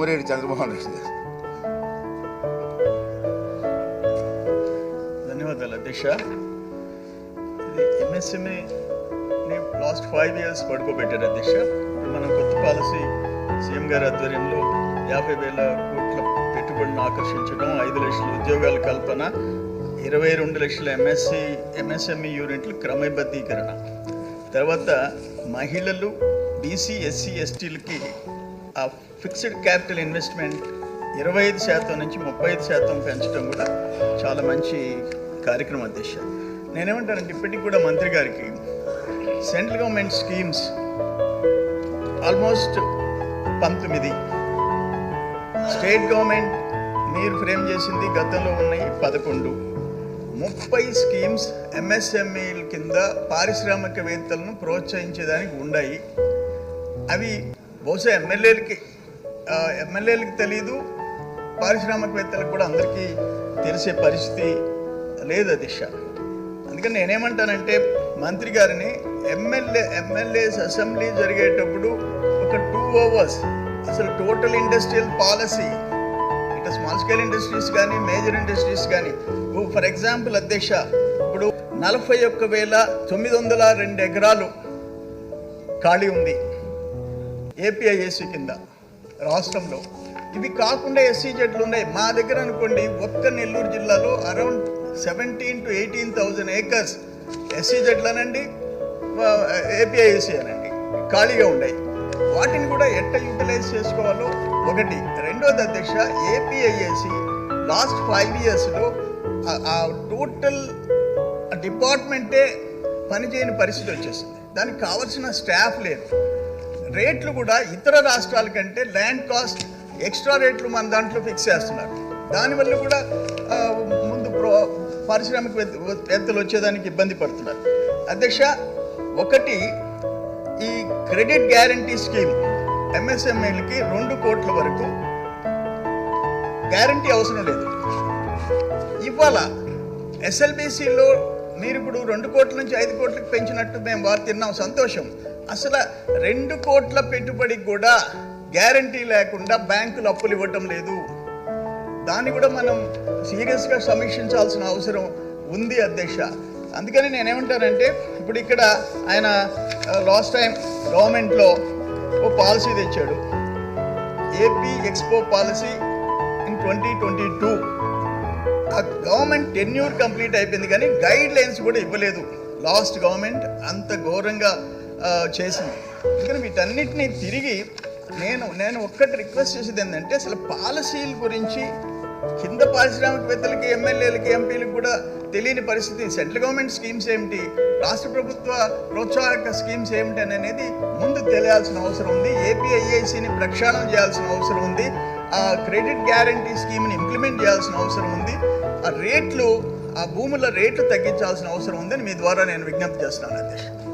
సోమిరెడ్డి చంద్రమోహన్ రెడ్డి ధన్యవాదాలు అధ్యక్ష. MSMA last five years పడుకోబెట్టారు అధ్యక్ష. మనం కొత్త పాలసీ సీఎం గారి ఆధ్వర్యంలో యాభై వేల కోట్ల పెట్టుబడులను ఆకర్షించడం ఐదు లక్షల ఉద్యోగాల కల్పన ఇరవై రెండు లక్షల ఎంఎస్సి ఎంఎస్ఎంఈ యూనిట్లు క్రమబద్ధీకరణ. తర్వాత మహిళలు బీసీ ఎస్సీ ఎస్టీలకి ఆ ఫిక్స్డ్ క్యాపిటల్ ఇన్వెస్ట్మెంట్ ఇరవై ఐదు శాతం నుంచి ముప్పై ఐదు శాతం పెంచడం కూడా చాలా మంచి కార్యక్రమం అధ్యక్ష నేనేమంటానంటే ఇప్పటికి కూడా మంత్రి గారికి సెంట్రల్ గవర్నమెంట్ స్కీమ్స్ ఆల్మోస్ట్ పంతొమ్మిది. స్టేట్ గవర్నమెంట్ మీరు ఫ్రేమ్ చేసింది గతంలో ఉన్నాయి పదకొండు. ముప్పై స్కీమ్స్ ఎంఎస్ఎంఈల కింద పారిశ్రామికవేత్తలను ప్రోత్సహించేదానికి ఉన్నాయి అవి బహుశా ఎమ్మెల్యేలకి ఎమ్మెల్యేలకి తెలియదు పారిశ్రామికవేత్తలకు కూడా అందరికీ తెలిసే పరిస్థితి లేదు దిశ అందుకని నేనేమంటానంటే మంత్రి గారిని ఎమ్మెల్యే ఎమ్మెల్యేస్ అసెంబ్లీ జరిగేటప్పుడు ఒక టూ అవర్స్ అసలు టోటల్ ఇండస్ట్రియల్ పాలసీ ఇటు స్మాల్ స్కేల్ ఇండస్ట్రీస్ కానీ మేజర్ ఇండస్ట్రీస్ కానీ ఫర్ ఎగ్జాంపుల్ అధ్యక్ష ఇప్పుడు నలభై ఒక్క వేల తొమ్మిది వందల రెండు ఎకరాలు ఖాళీ ఉంది. ఏపీఐఏసీ కింద రాష్ట్రంలో. ఇవి కాకుండా ఎస్సీ జెడ్లు ఉన్నాయి. మా దగ్గర అనుకోండి ఒక్క నెల్లూరు జిల్లాలో around seventeen to eighteen thousand acres SC జెడ్లనండి APIIC అనండి. ఖాళీగా ఉన్నాయి వాటిని కూడా ఎట్ట యూటిలైజ్ చేసుకోవాలో ఒకటి. రెండోది అధ్యక్ష ఏపీఐఏసి లాస్ట్ ఫైవ్ ఇయర్స్లో ఆ టోటల్ డిపార్ట్మెంటే పనిచేయని పరిస్థితి వచ్చేసింది. దానికి కావాల్సిన స్టాఫ్ లేదు. రేట్లు కూడా ఇతర రాష్ట్రాల కంటే ల్యాండ్ కాస్ట్ ఎక్స్ట్రా రేట్లు మన దాంట్లో ఫిక్స్ చేస్తున్నారు. దానివల్ల కూడా ముందు ప్రో పారిశ్రామిక వేత్తలు వచ్చేదానికి ఇబ్బంది పడుతున్నారు. అధ్యక్ష ఒకటి ఈ క్రెడిట్ గ్యారంటీ స్కీమ్ ఎంఎస్ఎంఏలకి రెండు కోట్ల వరకు గ్యారంటీ అవసరం లేదు. ఇవాళ ఎస్ఎల్బిసిలో మీరు ఇప్పుడు రెండు కోట్ల నుంచి ఐదు కోట్లకు పెంచినట్టు మేము వారు తిన్నాం సంతోషం. అసలు రెండు కోట్ల పెట్టుబడికి కూడా గ్యారంటీ లేకుండా బ్యాంకులు అప్పులు ఇవ్వటం లేదు. దాన్ని కూడా మనం సీరియస్గా సమీక్షించాల్సిన అవసరం ఉంది అధ్యక్ష. అందుకని నేనేమంటానంటే ఇప్పుడు ఇక్కడ ఆయన లాస్ట్ టైం గవర్నమెంట్లో ఓ పాలసీ తెచ్చాడు. AP expo policy in twenty twenty two. ఆ గవర్నమెంట్ టెన్యూర్ కంప్లీట్ అయిపోయింది కానీ గైడ్ లైన్స్ కూడా ఇవ్వలేదు. లాస్ట్ గవర్నమెంట్ అంత ఘోరంగా చేసింది. కానీ వీటన్నిటిని తిరిగి నేను నేను ఒక్కటి రిక్వెస్ట్ చేసేది ఏంటంటే అసలు పాలసీల గురించి కింద పారిశ్రామికవేత్తలకి ఎమ్మెల్యేలకి ఎంపీలకు కూడా తెలియని పరిస్థితి. సెంట్రల్ గవర్నమెంట్ స్కీమ్స్ ఏమిటి? రాష్ట్ర ప్రభుత్వ ప్రోత్సాహక స్కీమ్స్ ఏమిటి అనేది ముందు తెలియాల్సిన అవసరం ఉంది. ఏపీఐఐసిని ప్రక్షాళన చేయాల్సిన అవసరం ఉంది. ఆ క్రెడిట్ గ్యారంటీ స్కీమ్ని ఇంప్లిమెంట్ చేయాల్సిన అవసరం ఉంది. ఆ రేట్లు ఆ భూముల రేట్లు తగ్గించాల్సిన అవసరం ఉందని మీ ద్వారా నేను విజ్ఞప్తి చేస్తున్నాను అధ్యక్ష.